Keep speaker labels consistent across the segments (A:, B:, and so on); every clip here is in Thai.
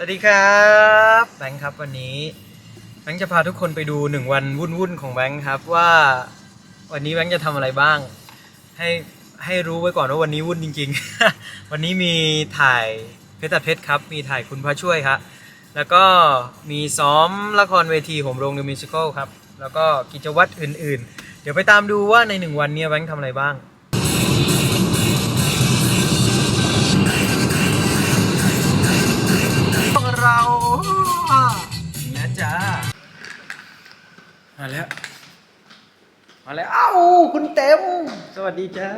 A: สวัสดีครับแบงค์ครับวันนี้แบงค์จะพาทุกคนไปดูหนึ่งวันวุ่นๆของแบงค์ครับว่าวันนี้แบงค์จะทำอะไรบ้าง ให้ให้รู้ไว้ก่อนว่าวันนี้วุ่นจริง ๆ วันนี้มีถ่ายเพชรตัดเพชรครับ มีถ่ายคุณพระช่วยครับแล้วก็มีซ้อมละครเวทีโหมโรงเดอะมิวสิควลครับ แล้วก็กิจวัตรอื่น ๆ เดี๋ยวไปตามดูว่าในหนึ่งวันนี้แบงค์ทำอะไรบ้าง เรานะจ๊ะมาแล้ว มาแล้ว เอ้า คุณเต็ม สวัสดีจ้า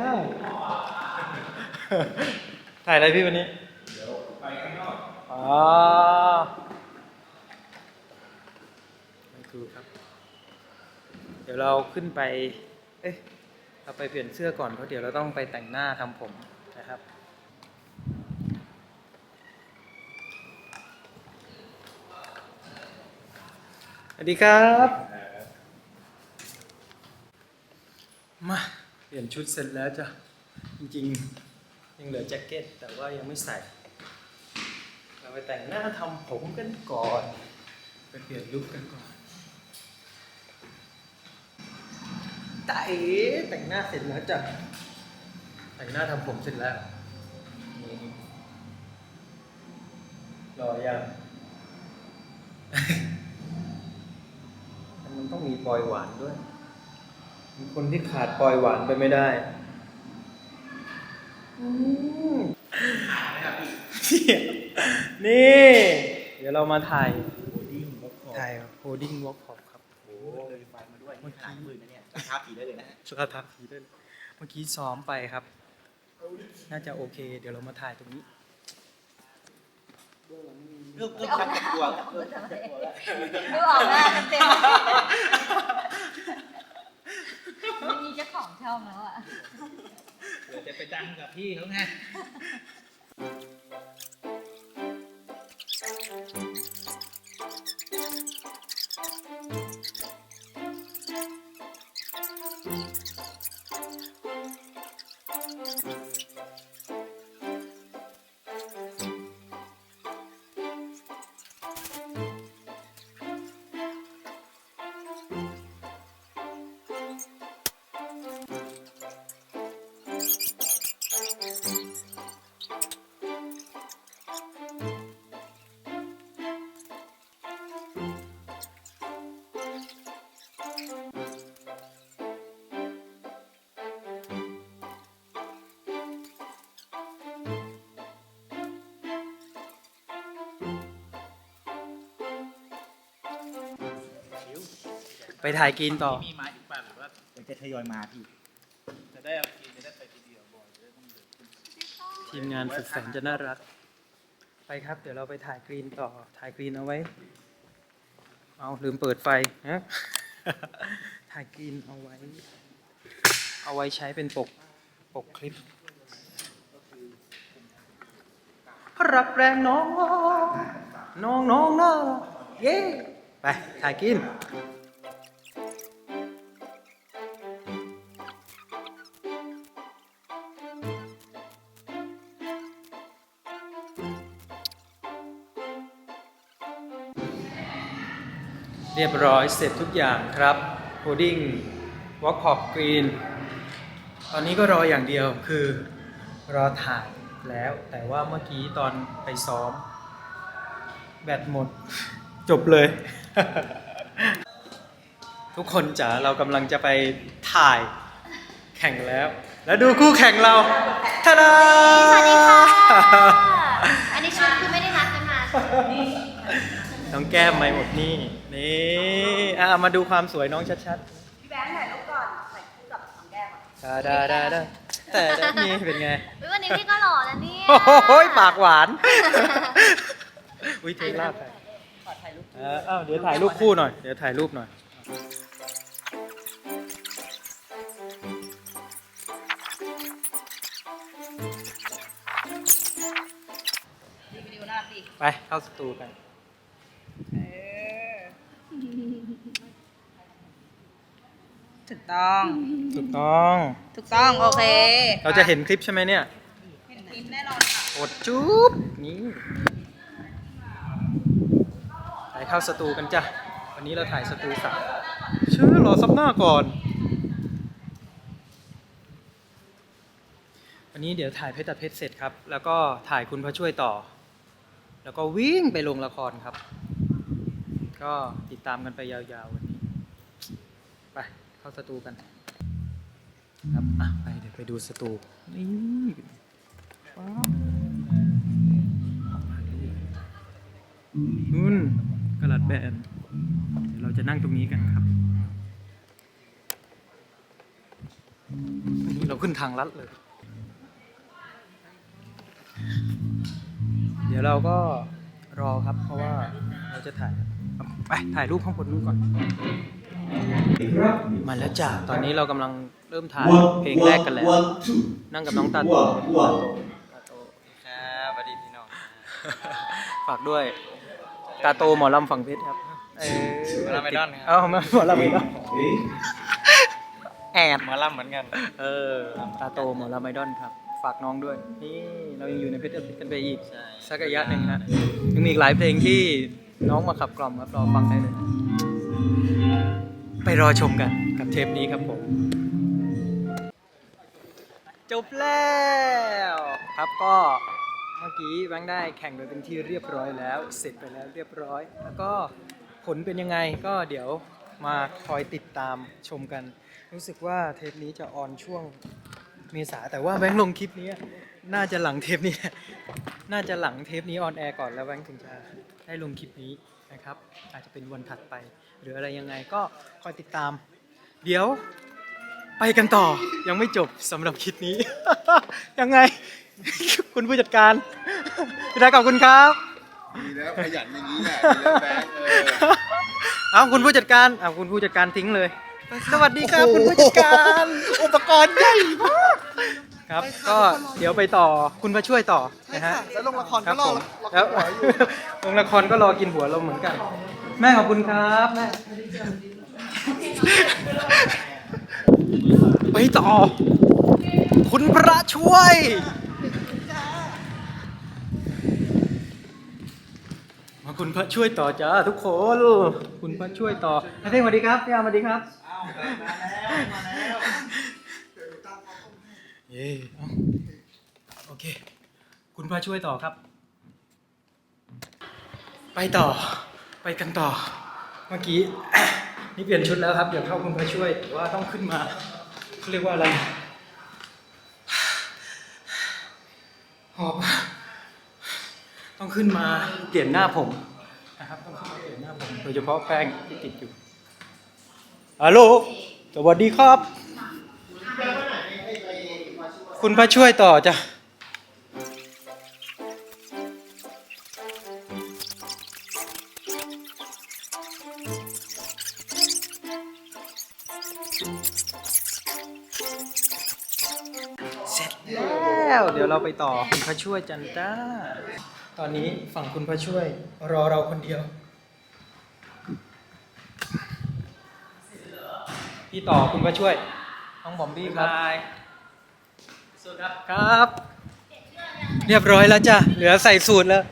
A: ถ่ายอะไรพี่วันนี้ เดี๋ยวไปข้างนอกอ๋อไม่ถูกครับ เดี๋ยวเราขึ้นไป เอ๊ะ เราไปเปลี่ยนเสื้อก่อนเพราะเดี๋ยวเราต้องไปแต่งหน้าทำผมนะครับ วัสดีครับ มา เปลี่ยนชุดเสร็จแล้วจ้ะ จริงๆ ยังเหลือแจ็คเก็ต แต่ว่ายังไม่ใส่ เราไปแต่งหน้าทำผมกันก่อน ไปเปลี่ยนลุคกันก่อนแต่เอ๋แต่งหน้าเสร็จแล้วจ้ะ แต่งหน้าทำผมเสร็จแล้วนี่รอยังมันต้องมี ปลอยหวานด้วย มีคนที่ขาดปลอยหวานไปไม่ได้อืมนี่ เดี๋ยวเรามาถ่าย
B: โบดิ้งบล็อกคอ
A: ถ่ายโฮดิ้งวอล์กอครับ
B: โอ้เลยไฟมาด้วยนี่ขนาดมือนะเนี่ยราคาผีได้เลยนะฮะ
A: สุขภาพดีด้วยเมื่อกี้ซ้อมไปครับ น่าจะโอเค เดี๋ยวเรามาถ่ายตรงนี้
B: เริ่มเริ่มชักจะกลัวแล้วเริ่มชักจะกลัวแล้ว
C: ดูออกหน้าเต็มๆไม่มีเจ้าของช่องแล้วอะ
B: เดี๋ยวจะไปดังกับพี่เขาไง
A: ไปถ่ายกินต่อ
B: มีมาอีกป่ะหรือว่าเดี๋ยวจะทยอยมาพี่จะได้เอากินจะได้ไปทีเดียวบ่อยจะได้ต้องเดินขึ้น
A: ทีมงานสุดแสนจะน่ารัก ไปครับ เดี๋ยวเราไปถ่ายกรีนต่อ ถ่ายกรีนเอาไว้ เอาลืมเปิดไฟนะถ่ายกรีนเอาไว้ เอาไว้ใช้เป็นปก ปกคลิปรักแรงน้อง น้องน้องน้องเย้ ไป ถ่ายกิน รียบร้อยเสร็จทุกอย่างครับโ o ดิ้งวอล์กพอปกรีนตอนนี้ก็รออย่างเดียวคือรอถ่ายแล้วแต่ว่าเมื่อกี้ตอนไปซ้อม แบตหมด จบเลย ทุกคนจ๋าเรากำลังจะไปถ่ายแข่งแล้ว แล้วดูคู่แข่งเราทาดา
C: สวัสดีค่ะ อันนี้ชุดคือไม่ได้นัดกันมา
A: น้องแก้มไม่หมดนี่ นี่อะมาดูความสวยน้องชัด
C: พี่แบงค์ถ่ายรูปก่อนถ่ายคู่กับของแก้ม
A: ๆดาดาดาดาแต่นี่เป็นไง
C: อุ๊ยวันนี้พี่ก็หล่อแล้วเนี่ย
A: โอ้ยปากหวาน อุ้ยเทลาบไป
C: ขอถ่ายรูป
A: เอออ้าวเดี๋ยวถ่ายรูปคู่หน่อย เดี๋ยวถ่ายรูปหน่อย
C: วิดีโอหน้าสิ
A: ไปเข้าสตูกัน
C: เออถูก ต้อง
A: ถูกต้อง
C: ถูกต้อง โอเค
A: เราจะเห็นคลิปใช่ไหมเนี่ย
C: เห็นคลิปแน่นอนค่ะ
A: กดจุ๊บนี่เข้าสตูกันจ้ะ วันนี้เราถ่ายสตูสามชื่อรอซับหน้าก่อน วันนี้เดี๋ยวถ่ายเพชรตัดเพชรเสร็จครับ แล้วก็ถ่ายคุณพระช่วยต่อ แล้วก็วิ่งไปลงละครครับ ก็ติดตามกันไปยาวๆวันนี้ไป เข้าสตูกันครับอะไปเดี๋ยวไปดูสตูนี่ป๊านู่นกระดาษแบนเดี๋ยวเราจะนั่งตรงนี้กันครับนนี้เราขึ้นทางลัดเลย เดี๋ยวเราก็รอครับเพราะว่าเราจะถ่ายไปถ่ายรูปข้างบนนู้นก่อน มาแล้วจ้ะตอนนี้เรากำลังเริ่มถ่ายเพลงแรกกันแล้ว นั่งกับน้องตาโตตาโต
D: ครับสวัสดีพี่น้อง
A: ฝากด้วย ตาโตหมอลำฝั่งเพชรครับเออ
D: หมอลำไอดอลครับ
A: เอ้ามาหมอลำไอดอลแอด
D: หมาล่ำเหมือนกัน
A: เออตาโตหมอลำไอดอลครับ ฝากน้องด้วย นี่เรายังอยู่ในเพชรกันไปอีก
D: ใช่
A: สักระยะหนึ่งฮะยังมีอีกหลายเพลงที่น้องมาขับกล่อมครับรอฟังได้เลย ไปรอชมกันกับเทปนี้ครับผม จบแล้วครับก็เมื่อกี้แบงค์ได้แข่งไปเป็นที่เรียบร้อยแล้ว เสร็จไปแล้วเรียบร้อย แล้วก็ผลเป็นยังไงก็เดี๋ยวมาคอยติดตามชมกัน รู้สึกว่าเทปนี้จะออนช่วงเมษาแต่ว่าแบงค์ลงคลิปนี้น่าจะหลังเทปนี้ น่าจะหลังเทปนี้ออนแอร์ก่อนแล้วแบงค์ถึงจะได้ลงคลิปนี้ นะครับ อาจจะเป็นวันถัดไป หรืออะไรยังไงก็คอยติดตาม เดี๋ยวไปกันต่อยังไม่จบสำหรับคลิปนี้ ยังไง คุณผู้จัดการพี่ดาขอบคุณครับ
E: ดีแล้วขยันอย่างนี้แหละดีแล้วแบงค์เออ
A: เอาคุณผู้จัดการเอาคุณผู้จัดการทิ้งเลย สวัสดีครับคุณผู้จัดการ
E: อุปกรณ์ใหญ่มาก
A: ครับ ก็เดี๋ยวไปต่อคุณมาช่วยต่อนะฮะ
E: แล้วลงละคร
A: ค
E: ก็
A: รับ
E: รอ
A: ผม
E: รอ
A: แล้ว
E: หัวอยู่
A: ลงละครก็รอกินหัวเราเหมือนกัน แม่ขอบคุณครับแม่ไปต่อ คุณพระช่วย มาคุณพระช่วยต่อจ้าทุกคน คุณพระช่วยต่อพี่เท่งสวัสดีครับพี่อาร์มสวัสดีครับ เย่เอาโอเค คุณพระช่วยต่อครับ ไปต่อ ไปกันต่อ เมื่อกี้ นี่เปลี่ยนชุดแล้วครับเดี๋ยวเข้าคุณพระช่วยแต่ว่าต้องขึ้นมาเขาเรียกว่าอะไรหอบต้องขึ้นมาเปลี่ยนหน้าผมนะครับต้องขึ้นมาเปลี่ยนหน้าผมโดยเฉพาะแป้งที่ติดอยู่ฮัลโหลสวัสดีครับ คุณพระช่วยต่อจ้ะเสร็จแล้วเดี๋ยวเราไปต่อคุณพระช่วยจันจ้า ตอนนี้ฝั่งคุณพระช่วย รอเราคนเดียว พี่ต่อคุณพระช่วยน้องบอมบี้ครับ สูตรครับ ครับ เรียบร้อยแล้วจ้ะ เหลือใส่สูตรแล้ว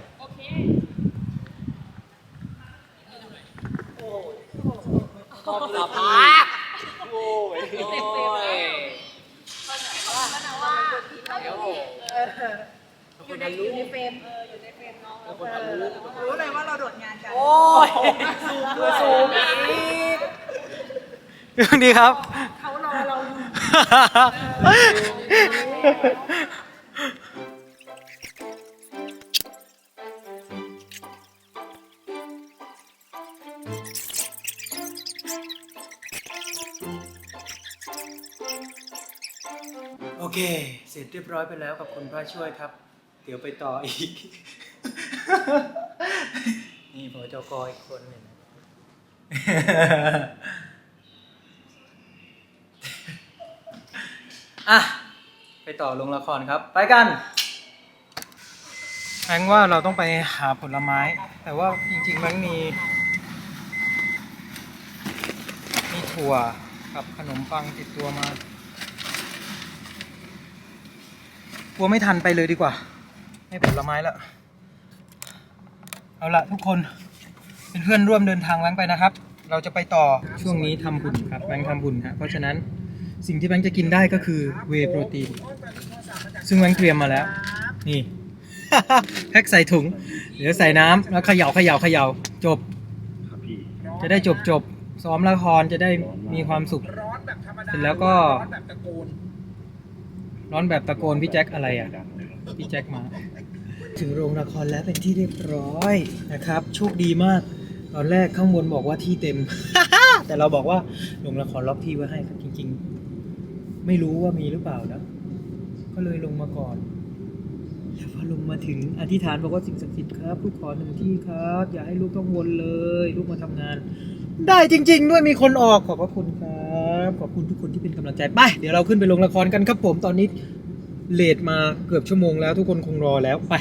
F: รู้เลยว่าเราโดดงานกัน
A: ดีครับ
F: เขารอเราอยู่
A: โอเค เสร็จเรียบร้อยไปแล้วกับคุณพระช่วยครับ เดี๋ยวไปต่ออีก นี่พอจกอีกคนหนึ่ง อะ ไป ต่อลงละครครับ ไปกันแบงค์ว่าเราต้องไปหาผลไม้ แต่ว่าจริงๆแบงค์มี มีถั่วกับขนมปังติดตัวมากลัวไม่ทันไปเลยดีกว่า ไม่ผลไม้แล้วเอาละทุกคนเป็นเพื่อนร่วมเดินทางแบงค์ไปนะครับ เราจะไปต่อช่วงนี้ทำบุญครับแบงค์ทำบุญฮะเพราะฉะนั้น สิ่งที่แบงค์จะกินได้ก็คือเวโปรตีน ซึ่งแบงค์เตรียมมาแล้ว นี่ แพ็คใส่ถุง เดี๋ยวใส่น้ำแล้วเขย่าเขย่าเขย่าจบจะได้จบจบซ้อมละครจะได้มีความสุข
B: ร้อนแบบธรรมดา
A: เสร็จแล้วก็
B: ร้อนแบบตะโกน
A: ร้อนแบบตะโกนพี่แจ็คอะไรอะพี่แจ็คมา ถึงโรงละครแล้วเป็นที่เรียบร้อยนะครับ โชคดีมาก ตอนแรกข้างบนบอกว่าที่เต็ม แต่เราบอกว่าโรงละครล็อกที่ไว้ให้ครับจริง ๆ ไม่รู้ว่ามีหรือเปล่านะ ก็เลยลงมาก่อนแล้วพอลงมาถึงอธิษฐานบอกว่าสิ่งศักดิ์สิทธิ์ครับลูกขอหนึ่งที่ครับ อย่าให้ลูกต้องวนเลย ลูกมาทำงาน ได้จริง ๆ ด้วยมีคนออกขอบพระคุณครับ ขอบคุณทุกคนที่เป็นกำลังใจไปเดี๋ยวเราขึ้นไปลงละครกันครับผมตอนนี้เลทมาเกือบชั่วโมงแล้วทุกคนคงรอแล้วไป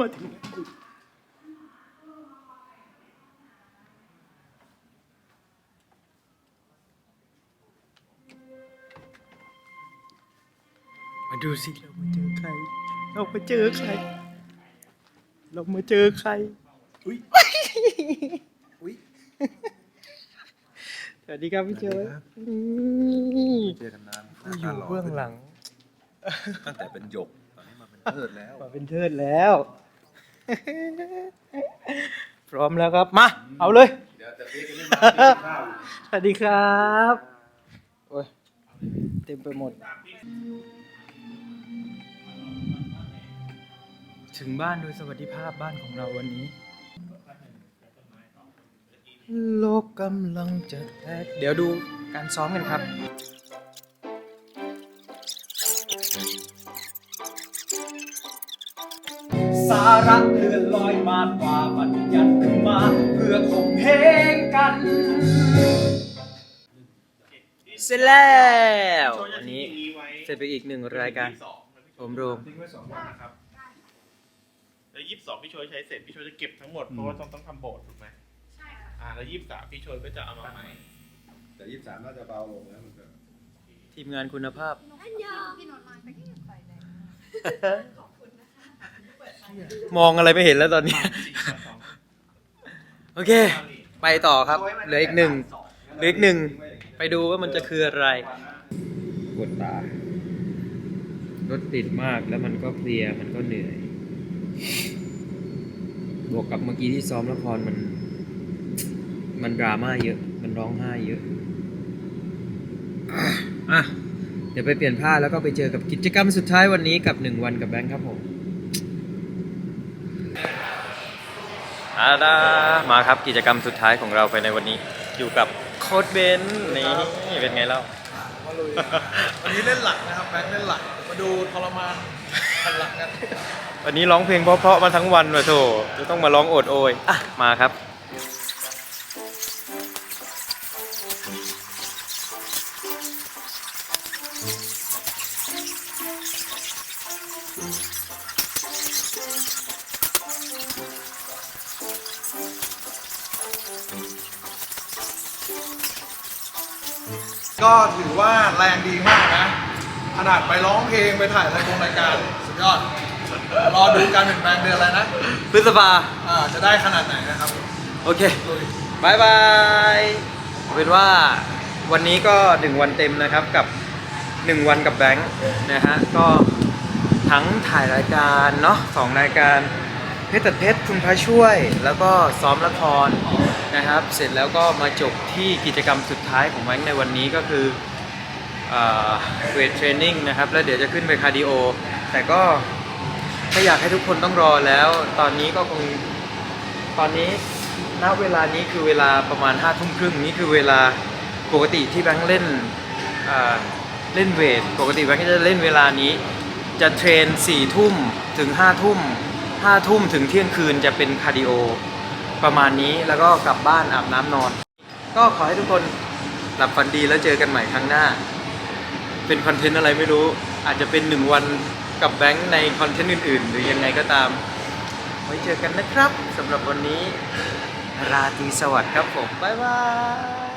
A: มาถึง ดูสิเรามาเจอใคร เรามาเจอใคร เรามาเจอใคร อุ้ย อุ้ย สวัสดีครับพี่เจอนี่
E: เจอกันนาน
A: ผู้อยู่เบื้องหลัง
E: ตั้งแต่เป็นหยก ตอนนี้มาเป็นเทิดแล้ว
A: มาเป็นเทิดแล้ว พร้อมแล้วครับ มา เอาเลย
E: เดี๋ยวจะเรียกกันเรื่องมากินข้าว
A: สวัสดีครับ โอ้ย เต็มไปหมด ถึงบ้านโดยสวัสดิภาพบ้านของเราวันนี้ โลกกำลังจะแตกเดี๋ยวดูการซ้อมกันครับ สาระเลื่อนลอยมากกว่าบัญญัติขึ้นมา เพื่อข่มเหงกัน เสร็จแล้ววันนี้เสร็จไปอีกหนึ่งรายการผมโรง
G: ทิ้งไว้สองวันนะครับ แล้วยี่สิบสองพี่โชยใช้เสร็จพี่โชยจะเก็บทั้งหมดเพราะว่าต้องต้องทำโบสถ์ถูกไหมใช่ค่ะอ่าแล้วยี่สิบสามพี่โชยก็จะเอามาใหม่
E: แต่ยี่สิบสามน่าจะเบาลงแล้วมันก็
A: ทีมงานคุณภาพมองอะไรไม่เห็นแล้วตอนนี้ โอเค ไปต่อครับ เหลืออีกหนึ่งเหลืออีกหนึ่ง ไปดูว่ามันจะคืออะไรปวดตารถติดมากแล้วมันก็เพลียมันก็เหนื่อย บวกกับเมื่อกี้ที่ซ้อมละครมัน มันดราม่าเยอะ มันร้องไห้เยอะ อะ เดี๋ยวไปเปลี่ยนผ้าแล้วก็ไปเจอกับกิจกรรมสุดท้ายวันนี้กับหนึ่งวันกับแบงค์ครับผมอาดามาครับกิจกรรมสุดท้ายของเราไปในวันนี้ อยู่กับโค้ดเบนซ์นี่เป็นไงเล่า
B: วันนี้เล่นหลักนะครับแบงค์เล่นหลักมาดูทรมานพันหลักกัน
A: วันนี้ร้องเพลงเพราะๆมาทั้งวันว่ะโถจะต้องมาร้องโอดโอยอะมาครับ
B: ก็ถือว่าแรงดีมากนะ ขนาดไปร้องเพลงไปถ่ายรายการรายการ สุดยอด รอดูการเปลี่ยนแปลงเดือนอะไรนะ
A: พฤษภา
B: อ่าจะได้ขนาดไหนนะครับ
A: โอเคบายบายเอาเป็นว่าวันนี้ก็หนึ่งวันเต็มนะครับกับหนึ่งวันกับแบงค์นะฮะก็ทั้งถ่ายรายการเนาะสองรายการเพชรตัดเพชรคุณพระช่วย แล้วก็ซ้อมละครนะครับ เสร็จแล้วก็มาจบที่กิจกรรมสุดท้ายของแบงค์ในวันนี้ก็คือ เวทเทรนนิ่งนะครับ แล้วเดี๋ยวจะขึ้นไปคาร์ดิโอ แต่ก็ถ้าอยากให้ทุกคนต้องรอแล้ว ตอนนี้ก็คงตอนนี้ณเวลานี้คือเวลาประมาณห้าทุ่มครึ่งนี่คือเวลาปกติที่แบงค์เล่นเล่นเวทปกติแบงค์ก็จะเล่นเวลานี้ จะเทรนสี่ทุ่มถึงห้าทุ่มห้าทุ่มถึงเที่ยงคืนจะเป็นคาร์ดิโอประมาณนี้แล้วก็กลับบ้านอาบน้ำนอน ก็ขอให้ทุกคนหลับฝันดีแล้วเจอกันใหม่ครั้งหน้า เป็นคอนเทนต์อะไรไม่รู้อาจจะเป็นหนึ่งวัน กับแบงค์ในคอนเทนต์อื่น ๆ หรือยังไงก็ตาม ไว้เจอกันนะครับสำหรับวันนี้ ราตรีสวัสดิ์ครับผม บ๊ายบาย